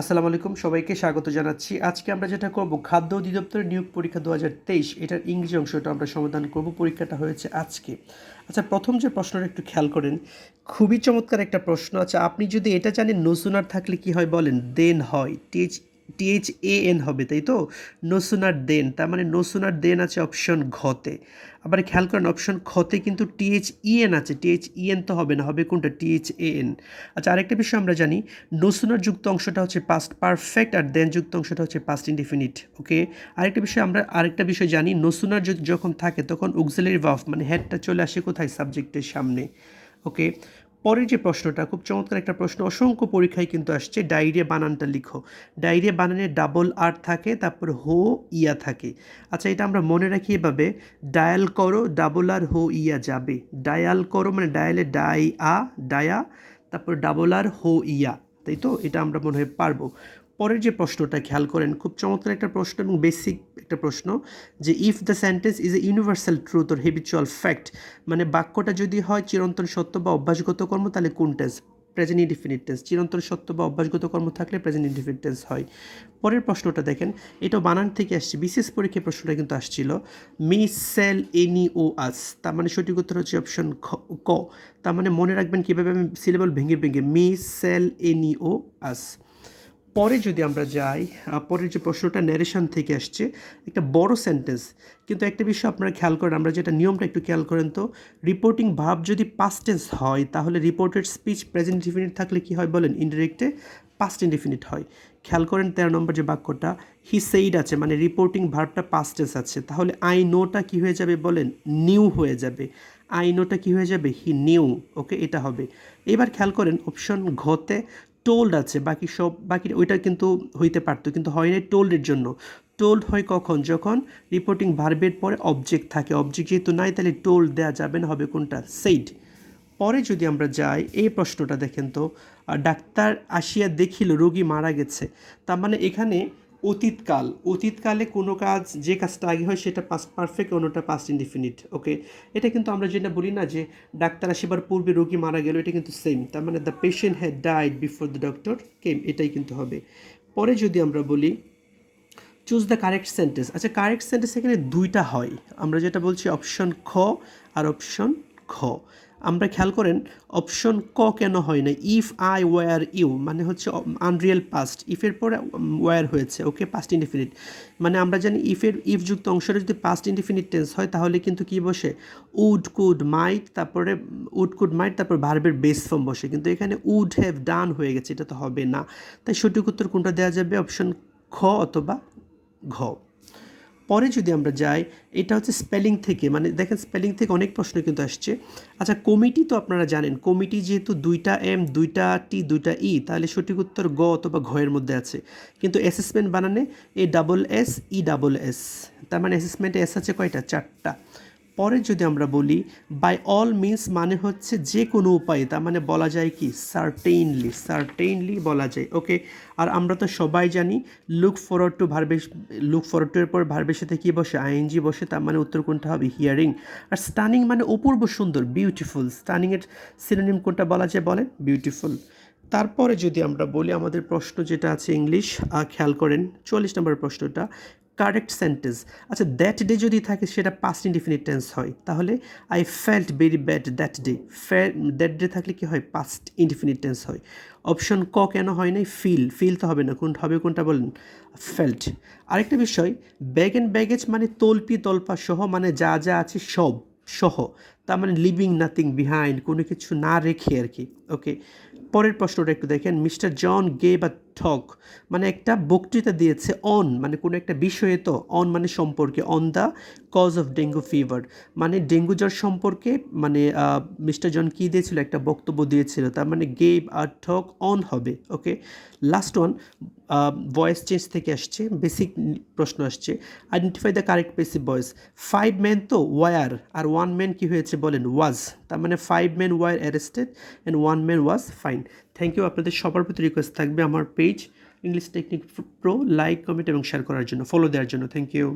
আসসালামু আলাইকুম, সবাইকে স্বাগত জানাচ্ছি। আজকে আমরা যেটা করব, খাদ্য অধিদপ্তরের নিয়োগ পরীক্ষা দু হাজার তেইশ, এটার ইংরেজি অংশটা আমরা সমাধান করব, পরীক্ষাটা হয়েছে আজকে। আচ্ছা প্রথম যে প্রশ্নটা একটু খেয়াল করেন, খুবই চমৎকার একটা প্রশ্ন আছে। আপনি যদি এটা জানেন, নসুনার থাকলে কি হয় বলেন? দেন হয় টিএচ টিএইচ এ এন হবে, তাই তো? নসুনার দেন তার মানে নসুনার দেন আছে অপশন ঘতে আবার খেয়াল করেন অপশন খতে কিন্তু টিএইচ ইএন আছে। টিএইচ ইএন তো হবে না, হবে কোনটা? টিএইচ এন আচ্ছা আরেকটা বিষয় আমরা জানি নসুনার যুক্ত অংশটা হচ্ছে পাস্ট পারফেক্ট আর দেন যুক্ত অংশটা হচ্ছে পাস্ট ইনডিফিনিট ওকে আরেকটা বিষয় আমরা, আরেকটা বিষয় জানি নসুনার যখন থাকে, তখন অক্সিলারি ভাফ মানে হেডটা চলে আসে কোথায়? সাবজেক্টের সামনে ওকে পরের যে প্রশ্নটা, খুব চমৎকার একটা প্রশ্ন, অসংখ্য পরীক্ষায় কিন্তু আসছে, ডায়রিয়া বানানটা লিখো। ডায়রিয়া বানানে ডাবল আর থাকে, তারপর হো ইয়া থাকে। আচ্ছা এটা আমরা মনে রাখি এভাবে, ডায়াল করো ডাবল আর হো ইয়া যাবে। ডায়াল করো মানে ডায়ালে ডাই আ, ডায়া, তারপর ডাবল আর হো ইয়া, তাই তো? এটা আমরা মনে হয় পারব। পরের যে প্রশ্নটা, খেয়াল করেন, খুব চমৎকার একটা প্রশ্ন এবং বেসিক একটা প্রশ্ন যে if the sentence is a universal truth or habitual fact মানে বাক্যটা যদি হয় চিরন্তন সত্য বা অভ্যাসগত কর্ম, তাহলে কোন টেন্স প্রেজেন্ট ইনডিফিনিট টেন্স চিরন্তন সত্য বা অভ্যাসগত কর্ম থাকলে প্রেজেন্ট ইনডিফিনিট টেন্স হয়। পরের প্রশ্নটা দেখেন এটা বানান থেকে আসছে, বিশেষ পরীক্ষার প্রশ্নটা কিন্তু আসছিল miscellaneous তার মানে সঠিক উত্তর হচ্ছে অপশন ক, তার মানে মনে রাখবেন কীভাবে আমি সিলেবল ভেঙে ভেঙে miscellaneous পরে যদি আমরা যাই পরের যে প্রশ্নটা ন্যারেশন থেকে আসছে, একটা বড় সেন্টেন্স কিন্তু একটা বিষয় আপনারা খেয়াল করেন, আমরা যেটা নিয়মটা একটু খেয়াল করেন তো রিপোর্টিং ভাব যদি পাস্ট টেন্স হয়, তাহলে রিপোর্টেড স্পিচ প্রেজেন্ট ডিফিনিট থাকলে কি হয় বলেন? ইনডিরেক্টে পাস্ট ইনডিফিনিট হয়। খেয়াল করেন তেরো নম্বর যে বাক্যটা হি সেইড আছে মানে রিপোর্টিং ভার্বটা পাস্ট টেন্স আছে। তাহলে আই নোটা কি হয়ে যাবে বলেন? নিউ হয়ে যাবে। আই নোটা কি হয়ে যাবে? হি নিউ ওকে এটা হবে। এবার খেয়াল করেন অপশন ঘতে টোল্ড আছে, বাকি সব, বাকি ওইটা কিন্তু হইতে পারতো, কিন্তু হয় নাই টোল্ডের জন্য। টোল্ড হয় কখন? যখন রিপোর্টিং ভার্বের পরে অবজেক্ট থাকে। অবজেক্ট যেহেতু নাই, তাহলে টোল্ড দেওয়া যাবে না, হবে কোনটা? সেইড। পরে যদি আমরা যাই, এই প্রশ্নটা দেখেন তো ডাক্তার আসিয়া দেখিল রোগী মারা গেছে। তার মানে এখানে অতীতকাল, অতীতকালে কোনো কাজ যে কাজটা আগে হয় সেটা পাস্ট পারফেক্ট অন্যটা পাস্ট ইনডিফিনিট ওকে এটা কিন্তু আমরা যেটা বলি না যে ডাক্তার আসিবার পূর্বে রোগী মারা গেল, এটা কিন্তু সেম তার মানে the patient had died before the doctor came এটাই কিন্তু হবে। পরে যদি আমরা বলি চুজ দ্য কারেক্ট সেন্টেন্স আচ্ছা কারেক্ট সেন্টেন্স এখানে দুইটা হয়, আমরা যেটা বলছি অপশন খ আর অপশন খ। আমরা খেয়াল করেন অপশন ক কেন হয় না ইফ আই ওয়ার ইউ মানে হচ্ছে আনরিয়েল পাস্ট ইফের পরে ওয়ার হয়েছে ওকে পাস্ট ইনডিফিনিট মানে আমরা জানি ইফের ইফ যুক্ত অংশটা যদি পাস্ট ইনডিফিনিট টেন্স হয়, তাহলে কিন্তু কি বসে? উড কুড মাইট তারপরে উড কুড মাইট তারপর ভার্বের বেস ফর্ম বসে। কিন্তু এখানে উড হ্যাভ ডান হয়ে গেছে, এটা তো হবে না। তাই সঠিক উত্তর কোনটা দেওয়া যাবে? অপশন খ অথবা ঘ। পরে যদি আমরা যাই, এটা হচ্ছে স্পেলিং থেকে মানে দেখেন স্পেলিং থেকে অনেক প্রশ্ন কিন্তু আসছে। আচ্ছা কমিটি তো আপনারা জানেন কমিটি যেহেতু দুইটা এম দুইটা টি দুইটা ই তাহলে সঠিক উত্তর গ অথবা ঘয়ের মধ্যে আছে। কিন্তু assessment বানানে A double S E double S তার মানে অ্যাসেসমেন্টে এস আছে কয়টা? চারটা। পরে যদি আমরা বলি বাই অল মিন্স মানে হচ্ছে যে কোনো উপায়ে, তার মানে বলা যায় কি? সার্টেইনলি সার্টেইনলি বলা যায় ওকে আর আমরা তো সবাই জানি লুক ফরওয়ার্ড টু ভার্বেশ লুক ফরওয়ার্ড টু এর পর ভার্বের সাথে কী বসে? আইএনজি বসে, তার মানে উত্তর কোনটা হবে? হিয়ারিং আর স্টানিং মানে অপূর্ব সুন্দর বিউটিফুল স্টানিংয়ের সিনোনিম কোনটা বলা যায় বলেন? বিউটিফুল তারপরে যদি আমরা বলি, আমাদের প্রশ্ন যেটা আছে ইংলিশ খেয়াল করেন, চল্লিশ নম্বর প্রশ্নটা কারেক্ট সেন্টেন্স আচ্ছা দ্যাট ডে যদি থাকে, সেটা পাস্ট ইনডিফিনিট টেন্স হয়, তাহলে I felt very bad that day that day থাকলে কি হয়? পাস্ট ইনডিফিনিট টেন্স হয়। অপশন ক কেন হয় নাই? ফিল ফিল তো হবে না। কোন হবে, কোনটা বলেন? ফেল্ট আরেকটা বিষয় ব্যাগ অ্যান্ড ব্যাগেজ মানে তল্পি তল্পা সহ মানে যা যা আছে সব, সহ। তার মানে লিভিং নাথিং বিহাইন্ড কোনো কিছু না রেখে আর কি। ওকে পরের প্রশ্নটা একটু দেখেন মিস্টার জন গে বা ঠক মানে একটা বক্তৃতা দিয়েছে অন মানে কোনো একটা বিষয়ে তো অন মানে সম্পর্কে on the cause of dengue fever মানে ডেঙ্গু জ্বর সম্পর্কে মানে মিস্টার জন কী দিয়েছিল, একটা বক্তব্য দিয়েছিল, তার মানে গেব আর ঠক অন হবে okay last one voice change থেকে আসছে বেসিক প্রশ্ন আসছে identify the correct passive voice five man তো ওয়ার আর ওয়ান ম্যান কী হয়েছে বলেন ওয়াজ তার মানে five man were arrested and one man was fine thank you আপনাদের সবার প্রতি রিকোয়েস্ট থাকবে, আমার page English technique pro like comment এবং শেয়ার করার জন্য ফলো দেওয়ার জন্য থ্যাংক ইউ